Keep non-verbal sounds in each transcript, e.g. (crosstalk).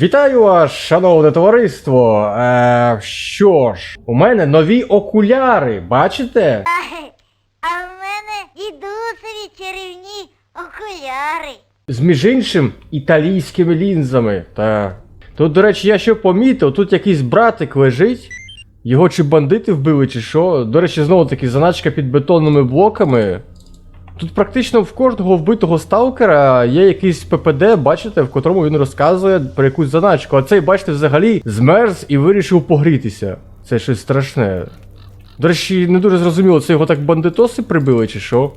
Вітаю вас, шановне товариство. Е, що ж, у мене нові окуляри, бачите? А в мене дідусові чарівні окуляри. З між іншим італійськими лінзами. Та. Тут, до речі, я ще помітив, тут якийсь братик лежить. Його чи бандити вбили, чи що. До речі, знову таки заначка під бетонними блоками. Тут практично в кожного вбитого сталкера є якийсь ППД, бачите, в котрому він розказує про якусь заначку. А цей, бачите, взагалі змерз і вирішив погрітися. Це щось страшне. До речі, не дуже зрозуміло, це його так бандитоси прибили, чи що?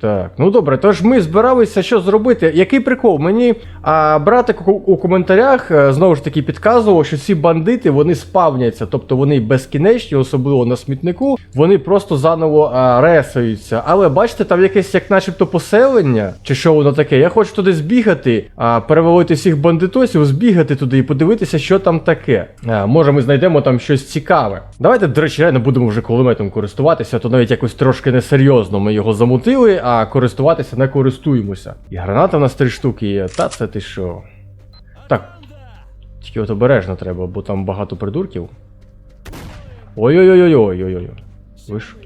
Так, ну добре, тож ми збиралися що зробити. Який прикол? Мені а, братик у, коментарях е, знову ж таки підказував, що ці бандити вони спавняться, тобто вони безкінечні, особливо на смітнику, вони просто заново а, ресаються. Але бачите, там якесь як начебто поселення, чи що воно таке. Я хочу туди збігати, а, перевалити всіх бандитосів, збігати туди і подивитися, що там таке. А, може, ми знайдемо там щось цікаве. Давайте, до речі, реально будемо вже кулеметом користуватися, то навіть якось трошки несерйозно ми його замутили, а користуватися не користуємося. І граната в нас три штуки є. Та це ти що? Так. Тільки от обережно треба, бо там багато придурків. Ой-ой-ой-ой-ой-ой-ой. Ви ж.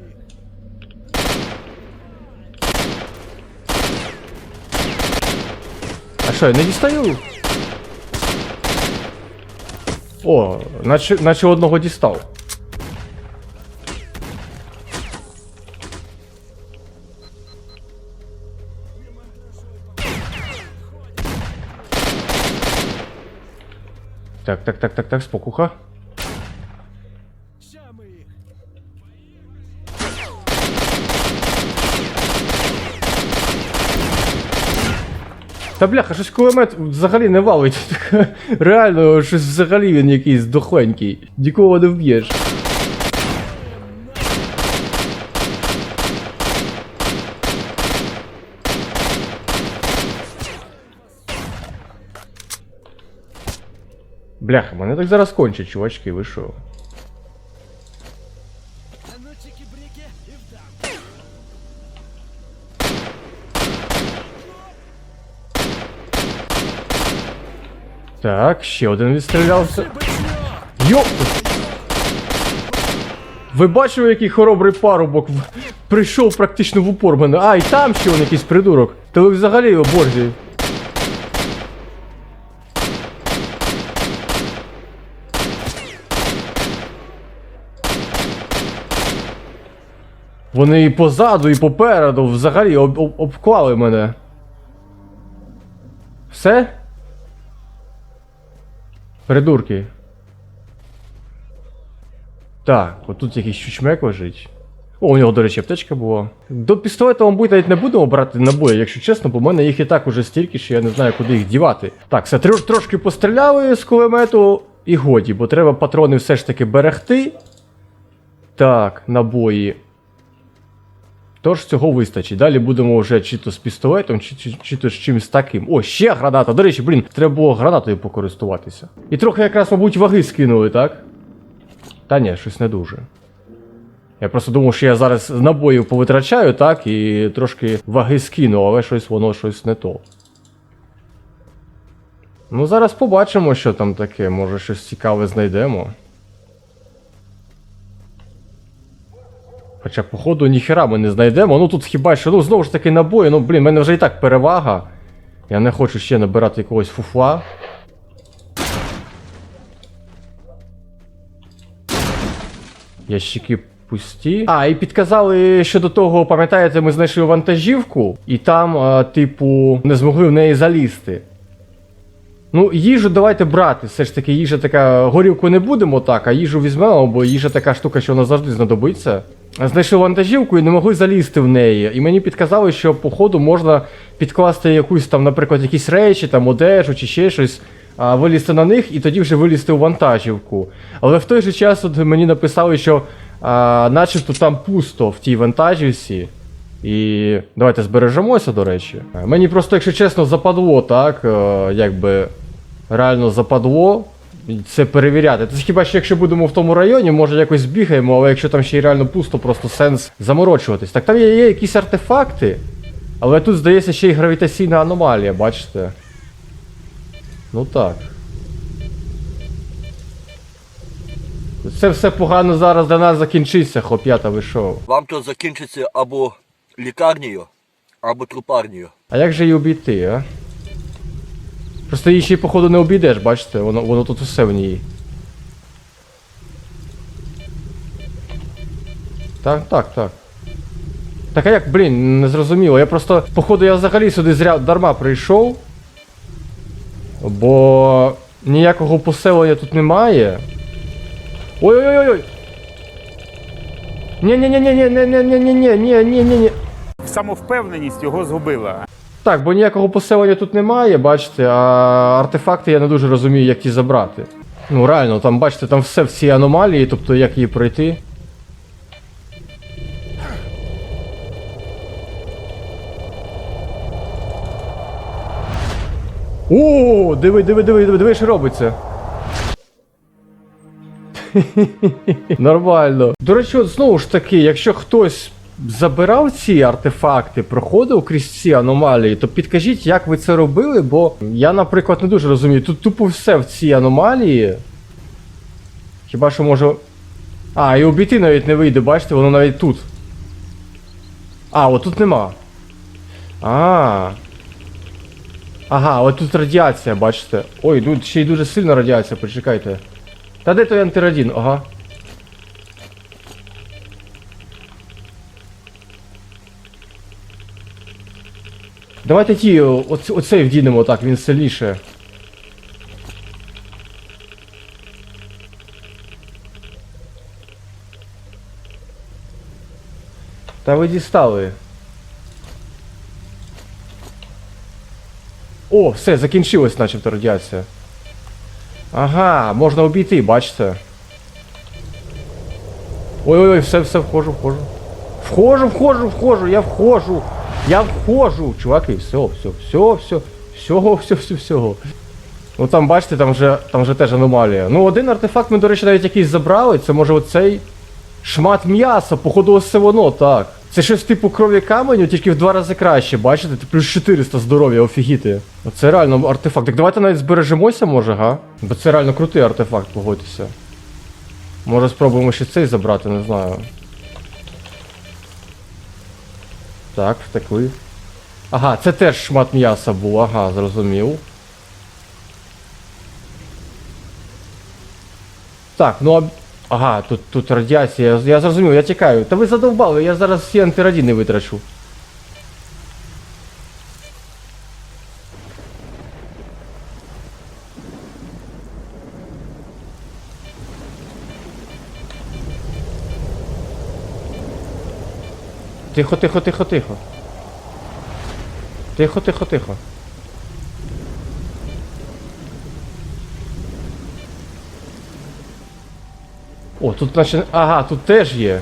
А що, я не дістаю? О, наче, наче одного дістав. Так, так, так, так, так, спокуха. Та бляха, щось кулемет взагалі не валить. (laughs) Реально, щось взагалі він якийсь дохленький. Нікого не вб'єш. Бляха, мене так зараз кончать, чувачки, ви що? Так, ще один відстрілявся. Йоп! Ви бачили, який хоробрий парубок прийшов практично в упор мене. А, і там ще он якийсь придурок. Та ви взагалі о Вони і позаду, і попереду взагалі об- об- обклали мене. Все? Придурки. Так, отут якийсь чучмек лежить. О, у нього, до речі, аптечка була. До пістолета, мабуть, навіть не будемо брати набої, якщо чесно, бо в мене їх і так уже стільки, що я не знаю, куди їх дівати. Так, все, трош, трошки постріляли з кулемету і годі, бо треба патрони все ж таки берегти. Так, набої. Тож цього вистачить. Далі будемо вже чи то з пістолетом, чи, чи, чи то з чимось таким. О, ще граната. До речі, блін, треба було гранатою покористуватися. І трохи якраз, мабуть, ваги скинули, так? Та ні, щось не дуже. Я просто думав, що я зараз набоїв повитрачаю, так, і трошки ваги скину, але щось воно щось не то. Ну, зараз побачимо, що там таке, може щось цікаве знайдемо. Хоча, походу, ніхера ми не знайдемо. Ну тут хіба що, ну знову ж таки набої, ну блін, в мене вже і так перевага. Я не хочу ще набирати якогось фуфла. Ящики пусті. А, і підказали щодо того, пам'ятаєте, ми знайшли вантажівку, і там, а, типу, не змогли в неї залізти. Ну, їжу давайте брати. Все ж таки, їжа така. Горілку не будемо так, а їжу візьмемо, бо їжа така штука, що вона завжди знадобиться. Знайшли вантажівку і не могли залізти в неї. І мені підказали, що по ходу можна підкласти якусь там, наприклад, якісь речі, там одежу чи ще щось, а, вилізти на них і тоді вже вилізти у вантажівку. Але в той же час от мені написали, що а, начебто там пусто в тій вантажівці. І давайте збережемося, до речі. Мені просто, якщо чесно, западло, так, е, якби реально западло це перевіряти. Це хіба що якщо будемо в тому районі, може якось збігаємо, але якщо там ще й реально пусто, просто сенс заморочуватись. Так там є, є якісь артефакти. Але тут, здається, ще й гравітаційна аномалія, бачите? Ну так. Це все погано зараз для нас закінчиться, хлоп'ята, ви що? Вам то закінчиться або лікарнею, або трупарнею. А як же її обійти, а? Просто її ще й походу не обійдеш, бачите? Воно, воно тут усе в ній. Так, так, так. Так а як, блін, не зрозуміло. Я просто, походу, я взагалі сюди зря дарма прийшов. Бо ніякого поселення тут немає. Ой-ой-ой! Ні-ні-ні-ні-ні-ні-ні-ні-ні-ні-ні-ні. Самовпевненість його згубила. Так, бо ніякого поселення тут немає, бачите, а артефакти я не дуже розумію, як ті забрати. Ну реально, там бачите, там все в цій аномалії, тобто як її пройти. О, диви, диви, диви, диви, диви, що робиться. (laughs) Нормально. До речі, от знову ж таки, якщо хтось забирав ці артефакти, проходив крізь ці аномалії, то підкажіть, як ви це робили, бо я, наприклад, не дуже розумію. Тут тупо все в цій аномалії. Хіба що може. А, і обійти навіть не вийде, бачите, воно навіть тут. А, от тут нема. А. Ага, от тут радіація, бачите. Ой, тут ще й дуже сильна радіація, почекайте. Та де той антирадін? Ага. Давайте ті, оц, оцей вдінемо так, він сильніше. Та ви дістали. О, все, закінчилась начебто радіація. Ага, можна обійти, бачите. Ой-ой-ой, все, все, вхожу, вхожу. Вхожу, вхожу, вхожу, я вхожу. Я вхожу. Чуваки, все, все, все, все, всього, все, все, всього. Ну там, бачите, там вже, там вже теж аномалія. Ну, один артефакт ми, до речі, навіть якийсь забрали. Це може оцей шмат м'яса, походу, ось воно, так. Це щось типу крові каменю, тільки в два рази краще, бачите? Ти плюс 400 здоров'я, офігіти. Це реально артефакт. Так давайте навіть збережемося, може, га? Бо це реально крутий артефакт, погодьтеся. Може спробуємо ще цей забрати, не знаю. Так, втекли. Ага, це теж шмат м'яса був, ага, зрозумів. Так, ну а. Ага, тут, тут радіація, я, зрозумів, я тікаю. Та ви задовбали, я зараз всі антирадіни витрачу. Тихо, тихо, тихо, тихо. Тихо, тихо, тихо. О, тут наче. Ага, тут теж є.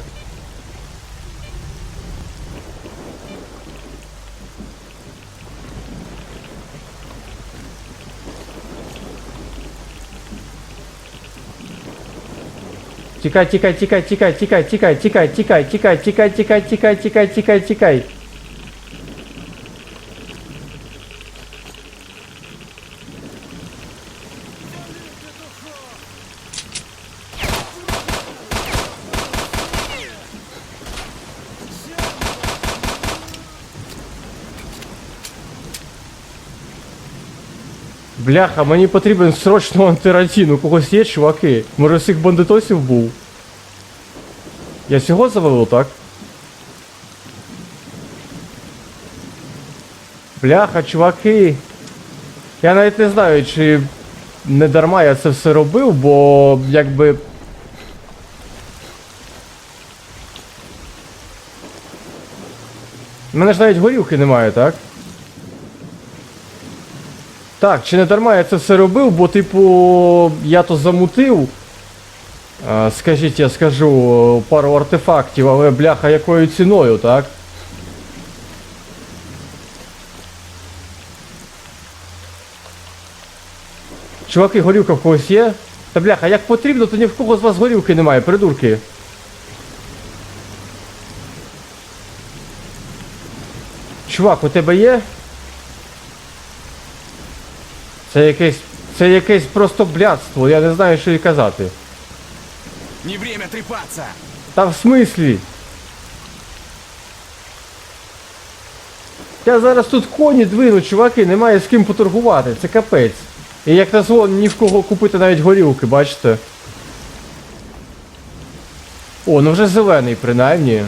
Тікай, тікай, тікай, тікай, тікай, тікай, тікай, тікай, тікай, тікай, тікай, тікай, тікай, тікай, тікай. Бляха, мені потрібен срочно антиратін. У когось є, чуваки. Може всіх бандитосів був. Я цього завалив, так? Бляха, чуваки. Я навіть не знаю, чи не дарма я це все робив, бо якби. У мене ж навіть горілки немає, так? Так, чи не дарма я це все робив, бо, типу, я то замутив. Скажіть, я скажу пару артефактів, але бляха якою ціною, так? Чуваки, горілка в когось є? Та бляха, як потрібно, то ні в кого з вас горілки немає, придурки. чувак, у тебе є? Це якесь. Це якесь просто блядство, я не знаю, що і казати. Не время трепаться! Та в смислі? Я зараз тут коні двину, чуваки, немає з ким поторгувати, це капець. І як назло, ні в кого купити навіть горілки, бачите? О, ну вже зелений принаймні.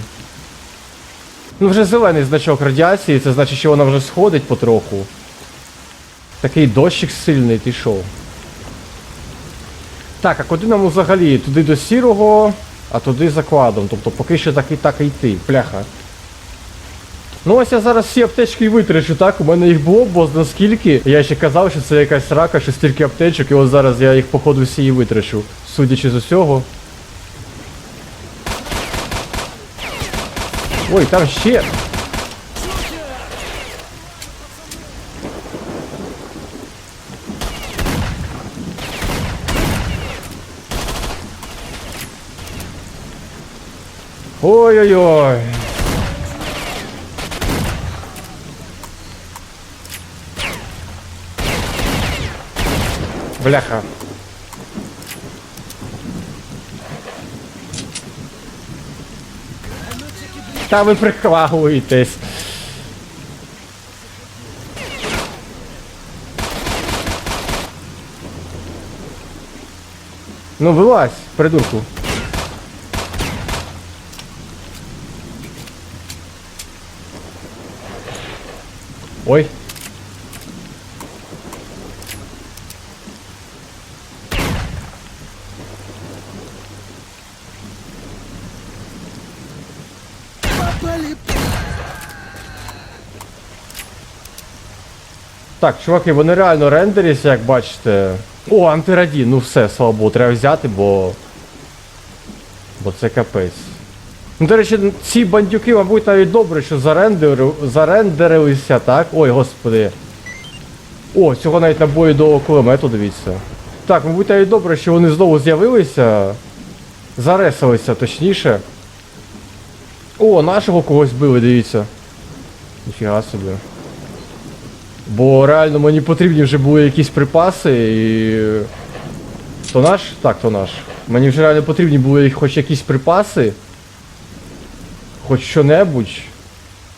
Ну вже зелений значок радіації, це значить, що вона вже сходить потроху. Такий дощик сильний, ти шо? Так, а куди нам взагалі? Туди до сірого, а туди за кладом. Тобто поки що так і так і йти, пляха. Ну ось я зараз всі аптечки витрачу, так? У мене їх було, бо наскільки. Я ще казав, що це якась рака, що стільки аптечок, і ось зараз я їх походу всі і витрачу. Судячи з усього. Ой, там ще. Ой-ой-ой. Бляха. Та ви прихвагуєтесь. Ну вилазь, придурку. Ой. Так, чуваки, вони реально рендеряться, як бачите. О, антирадін, ну все, слава Богу, треба взяти, бо. Бо це капець. Ну, до речі, ці бандюки, мабуть, навіть добре, що зарендери... зарендерилися, так? Ой, господи. О, цього навіть набою до кулемету, дивіться. Так, мабуть, навіть добре, що вони знову з'явилися. Заресалися, точніше. О, нашого когось били, дивіться. Ніфіга собі. Бо реально мені потрібні вже були якісь припаси і. То наш? Так, то наш. Мені вже реально потрібні були хоч якісь припаси. Хоч що-небудь.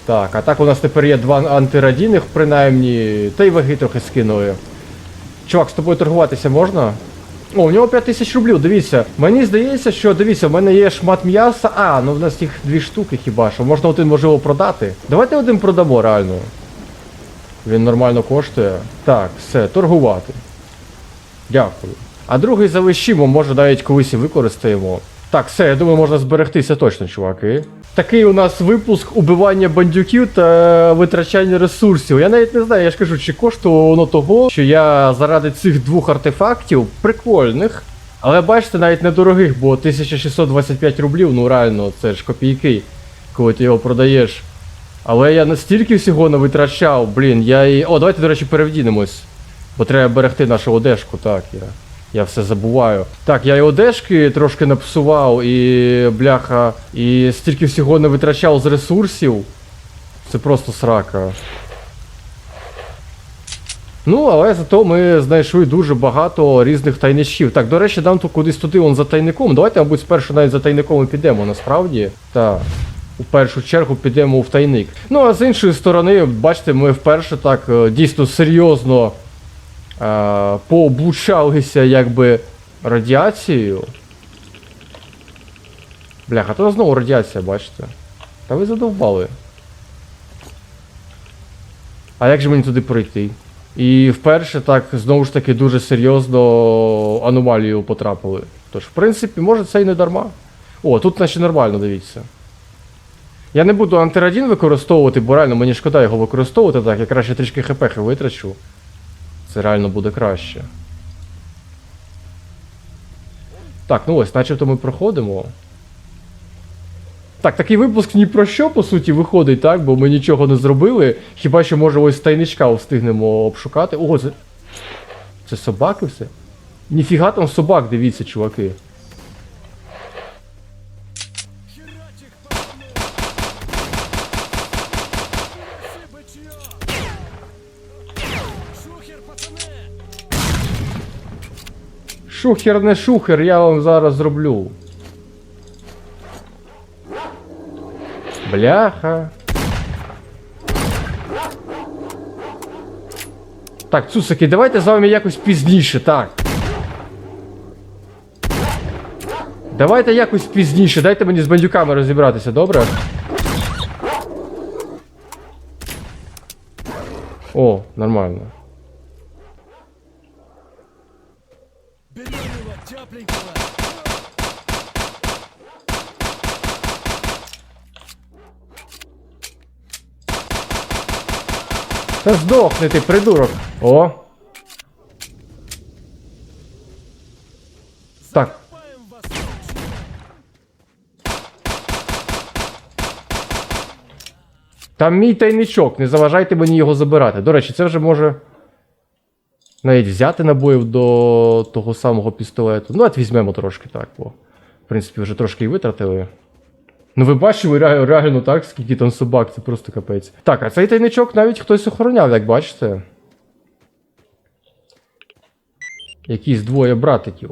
Так, а так у нас тепер є два антирадійних, принаймні. Та й ваги трохи скинули. Чувак, з тобою торгуватися можна? О, у нього 5 тисяч рублів, дивіться. Мені здається, що дивіться, в мене є шмат м'яса. А, ну в нас їх дві штуки хіба що. Можна один можливо продати. Давайте один продамо реально. Він нормально коштує. Так, все, торгувати. Дякую. А другий залишимо, може навіть колись і використаємо. Так, все, я думаю, можна зберегтися точно, чуваки. Такий у нас випуск убивання бандюків та витрачання ресурсів. Я навіть не знаю, я ж кажу, чи коштувало воно того, що я заради цих двох артефактів прикольних. Але бачите, навіть недорогих, бо 1625 рублів, ну реально, це ж копійки, коли ти його продаєш. Але я настільки всього не витрачав, блін, я і. О, давайте, до речі, перевдінемось. Бо треба берегти нашу одежку, так, я. Я все забуваю. Так, я і одежки трошки напсував, і бляха, і стільки всього не витрачав з ресурсів. Це просто срака. Ну, але зато ми знайшли дуже багато різних тайничків. Так, до речі, нам тут кудись туди он за тайником. Давайте, мабуть, спершу навіть за тайником і підемо, насправді. Так. У першу чергу підемо в тайник. Ну, а з іншої сторони, бачите, ми вперше так е, дійсно серйозно е, пооблучалися якби радіацією. Бляха, то знову радіація, бачите. Та ви задовбали. А як же мені туди пройти? І вперше так знову ж таки дуже серйозно аномалію потрапили. Тож, в принципі, може це і не дарма. О, тут наче нормально, дивіться. Я не буду антирадін використовувати, бо реально мені шкода його використовувати так, я краще трішки хп витрачу. Це реально буде краще. Так, ну ось, начебто ми проходимо. Так, такий випуск ні про що, по суті, виходить, так? Бо ми нічого не зробили. Хіба що може ось тайничка встигнемо обшукати. Ого, це. Це собаки все? Ніфіга там собак, дивіться, чуваки. Шухер не шухер, я вам зараз зроблю. Бляха. Так, цусики, давайте з вами якось пізніше, так. Давайте якось пізніше, дайте мені з бандюками розібратися, добре? О, нормально. Та здохни ти, придурок. О. Так. Там мій тайничок, не заважайте мені його забирати. До речі, це вже може. Навіть взяти набоїв до того самого пістолету. Ну, от візьмемо трошки так, бо. В принципі, вже трошки і витратили. Ну ви бачили реально, так, скільки там собак, це просто капець. Так, а цей тайничок навіть хтось охороняв, як бачите. Якісь двоє братиків.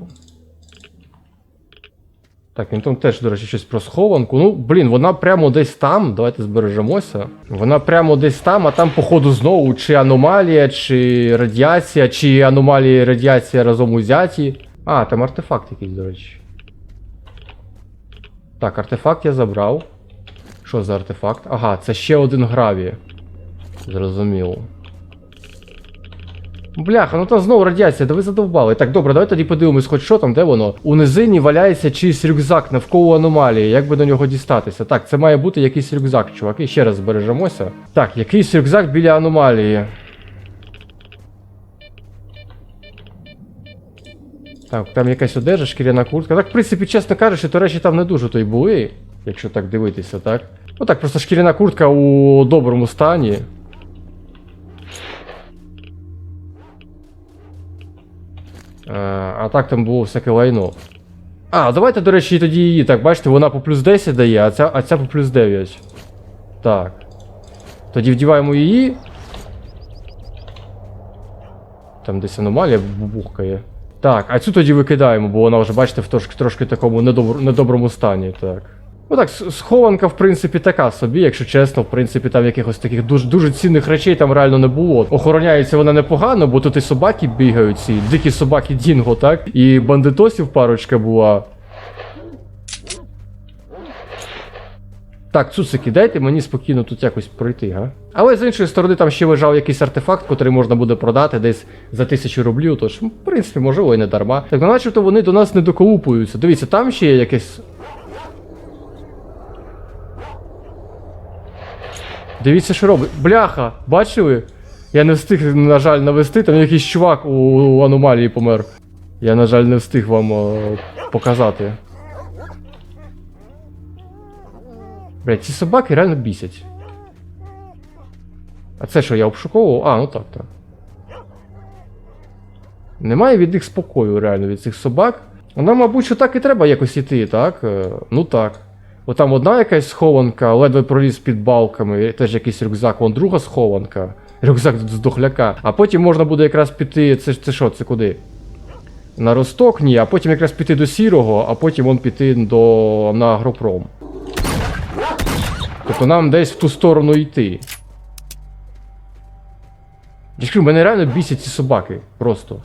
Так, він там теж, до речі, щось про схованку. Ну, блін, вона прямо десь там. Давайте збережемося. Вона прямо десь там, а там, походу, знову чи аномалія, чи радіація, чи аномалія і радіація разом узяті. А, там артефакт якийсь, до речі. Так, артефакт я забрав. Що за артефакт? Ага, це ще один граві. Зрозуміло. Бляха, ну там знову радіація, да ви задовбали. Так, добре, давайте тоді подивимось, хоч що там, де воно. У низині валяється чийсь рюкзак навколо аномалії. Як би до нього дістатися? Так, це має бути якийсь рюкзак, чуваки. Ще раз збережемося. Так, якийсь рюкзак біля аномалії. Так, там якась одежа, шкіряна куртка. Так, в принципі, чесно кажучи, то речі там не дуже то й були, якщо так дивитися, так? Ну так, просто шкіряна куртка у доброму стані. А, а так там було всяке лайно. А, давайте, до речі, тоді її. Так, бачите, вона по плюс 10 дає, а ця, а ця по плюс 9. Так. Тоді вдіваємо її. Там десь аномалія бубухкає. Так, а цю тоді викидаємо, бо вона вже, бачите, в трошки, трошки такому недобр, недоброму стані. Так. Ну так, схованка, в принципі, така собі, якщо чесно, в принципі, там якихось таких дуже, дуже цінних речей там реально не було. Охороняється вона непогано, бо тут і собаки бігають, ці дикі собаки Дінго, так? І бандитосів парочка була. Так, цуцики, дайте мені спокійно тут якось пройти, га? Але з іншої сторони, там ще лежав якийсь артефакт, котрий можна буде продати десь за тисячу рублів, тож, в принципі, можливо, і не дарма. Так, ну начебто вони до нас не доколупуються. Дивіться, там ще є якесь. Дивіться, що робить. Бляха, бачили? Я не встиг, на жаль, навести, там якийсь чувак у, у аномалії помер. Я, на жаль, не встиг вам е, показати. Блять, ці собаки реально бісять. А це що, я обшуковував? А, ну так, так. Немає від них спокою, реально, від цих собак. Нам, мабуть, що так і треба якось іти, так? Е, Ну так. От там одна якась схованка, ледве проліз під балками, теж якийсь рюкзак, вон друга схованка. (laughs) Рюкзак з дохляка. А потім можна буде якраз піти. Це, це що, це куди? На росток, ні, а потім якраз піти до сірого, а потім вон піти до на агропром. Тобто нам десь в ту сторону йти. Я ж мене реально бісять ці собаки. Просто.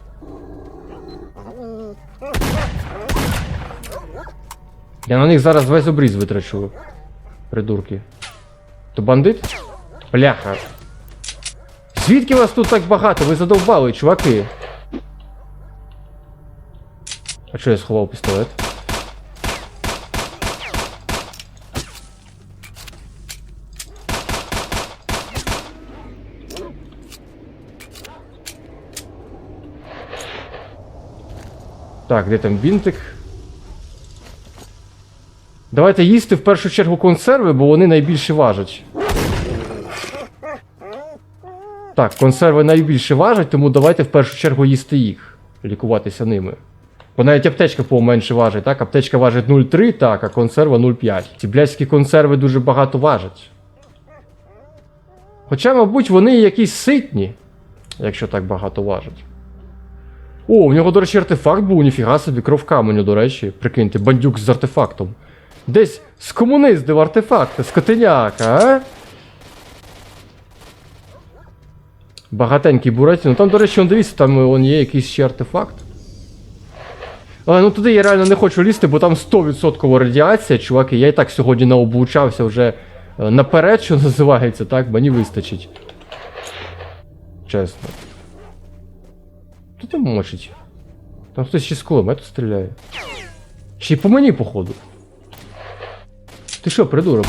Я на них зараз весь обріз витрачу. Придурки. То бандит? Бляха. Звідки вас тут так багато? Ви задовбали, чуваки. А чого я сховав пістолет? Так, де там бінтик? Давайте їсти в першу чергу консерви, бо вони найбільше важать. Так, консерви найбільше важать, тому давайте в першу чергу їсти їх. Лікуватися ними. Бо навіть аптечка поменше важить, так? Аптечка важить 0,3, так, а консерва 0,5. Ці блядські консерви дуже багато важать. Хоча, мабуть, вони якісь ситні. якщо так багато важить. О, у нього, до речі, артефакт був, ніфіга собі, кров каменю, до речі. Прикиньте, бандюк з артефактом. Десь скомуниздив артефакти, скотиняка, а? Багатенький буратіно. Там, до речі, он дивіться, там он є якийсь ще артефакт. Але ну туди я реально не хочу лізти, бо там 100% радіація, чуваки. Я і так сьогодні наоблучався вже е, наперед, що (laughs) називається, так? Мені вистачить. Чесно. Хто там мочить? Там хтось ще з кулемету стріляє. Ще й по мені, походу. Ти що, придурок?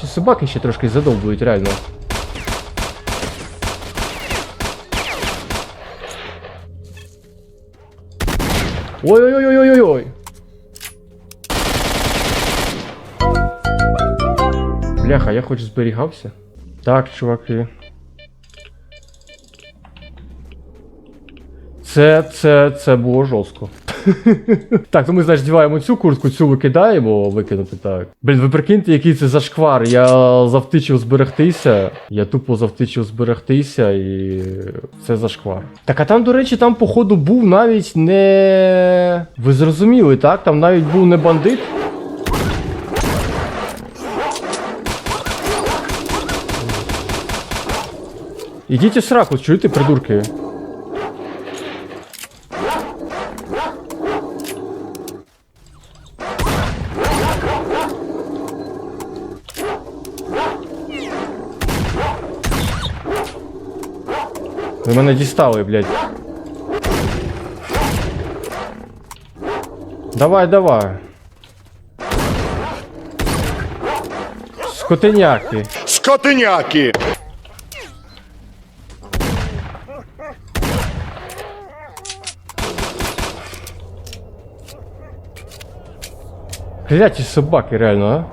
Ці собаки ще трошки задовбують, реально. Ой-ой-ой-ой-ой-ой! Бляха, я хоч зберігався. Так, чуваки. Це, це, це було жорстко. (laughs) так, ну ми, значить, діваємо цю куртку, цю викидаємо, викинути так. Блін, ви прикиньте, який це зашквар. Я завтичив зберегтися. Я тупо завтичив зберегтися і це зашквар. Так, а там, до речі, там, походу, був навіть не. Ви зрозуміли, так? Там навіть був не бандит. Ідіть у сраку, чуєте, придурки? Ви мене дістали, блядь. Давай, давай. Скотиняки. Скотиняки! Кляті собаки, реально, а?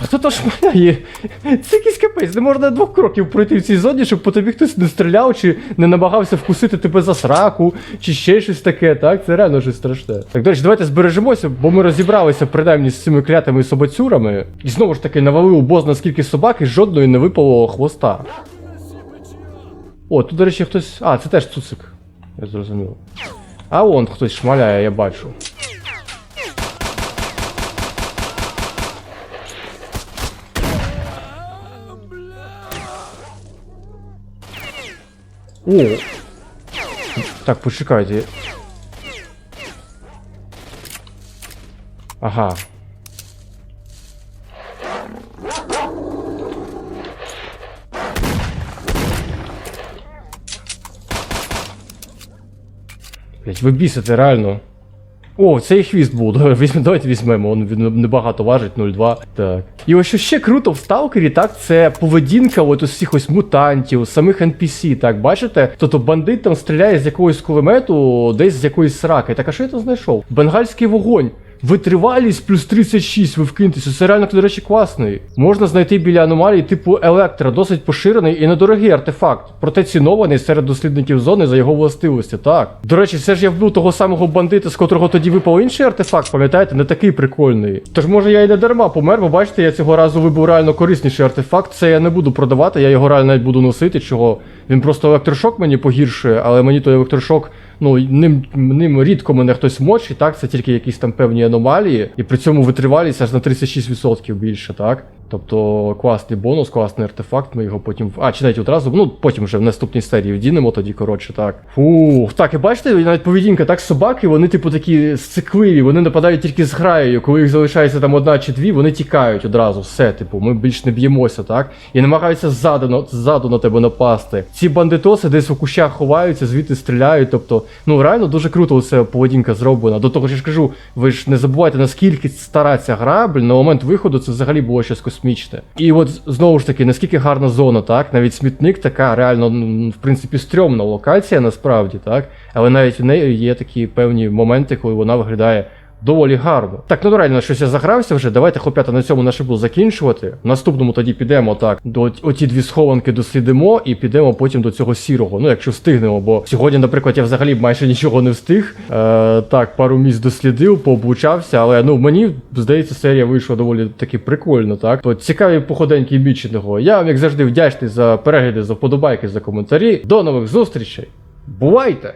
А хто то шмаляє? Це якийсь капець, не можна двох кроків пройти в цій зоні, щоб по тобі хтось не стріляв, чи не намагався вкусити тебе за сраку, чи ще щось таке, так? Це реально щось страшне. Так, до речі, давайте збережемося, бо ми розібралися принаймні з цими клятими собацюрами. І знову ж таки навалив бозна наскільки собак і жодної не випало хвоста. О, тут, до речі, хтось. А, це теж цуцик. Я зрозумів. А вон хтось шмаляє, я бачу. О! Так, почекайте. Ага. Блять, ви бісите, реально. О, цей хвіст був. Давай, Давайте візьмемо, він небагато важить, 0,2. Так. І ось що ще круто в сталкері, так, це поведінка от усіх ось мутантів, самих NPC, так, бачите? Тобто бандит там стріляє з якогось кулемету, десь з якоїсь сраки. Так, а що я там знайшов? Бенгальський вогонь. Витривалість плюс 36, ви вкиньтеся, це реально, до речі, класний. Можна знайти біля аномалій типу Електра, досить поширений і недорогий артефакт, проте цінований серед дослідників зони за його властивості, так. До речі, це ж я вбив того самого бандита, з котрого тоді випав інший артефакт, пам'ятаєте, не такий прикольний. Тож може я і не дарма помер, бо бачите, я цього разу вибив реально корисніший артефакт. Це я не буду продавати, я його реально навіть буду носити, чого він просто електрошок мені погіршує, але мені той електрошок ну, ним, ним рідко мене хтось мочить, так? Це тільки якісь там певні аномалії, і при цьому витривалість аж на 36% більше, так? Тобто класний бонус, класний артефакт, ми його потім. А, чи навіть одразу, ну потім вже в наступній серії вдінемо тоді, коротше, так. Фух, так, і бачите, навіть поведінка, так, собаки, вони, типу, такі сцикливі, вони нападають тільки з граєю. Коли їх залишається там одна чи дві, вони тікають одразу, все, типу, ми більш не б'ємося, так? І намагаються ззаду, ззаду на тебе напасти. Ці бандитоси десь у кущах ховаються, звідти стріляють. Тобто, ну реально дуже круто оця поведінка зроблена. До того ж, я ж кажу, ви ж не забувайте, наскільки стара ця гра, блін, на момент виходу це взагалі було щось космічне. І от знову ж таки, наскільки гарна зона, так? Навіть смітник така реально, ну, в принципі, стрьомна локація насправді, так? Але навіть в неї є такі певні моменти, коли вона виглядає Доволі гарно. Так, реально, щось я загрався вже. Давайте, хлопята, на цьому наше було закінчувати. В наступному тоді підемо так. До оті дві схованки дослідимо і підемо потім до цього сірого. Ну, якщо встигнемо, бо сьогодні, наприклад, я взагалі майже нічого не встиг. Е, так, пару місць дослідив, пооблучався, але ну мені здається, серія вийшла доволі таки прикольно, так? То цікаві походеньки міченого. Я вам, як завжди, вдячний за перегляди, за вподобайки, за коментарі. До нових зустрічей. Бувайте!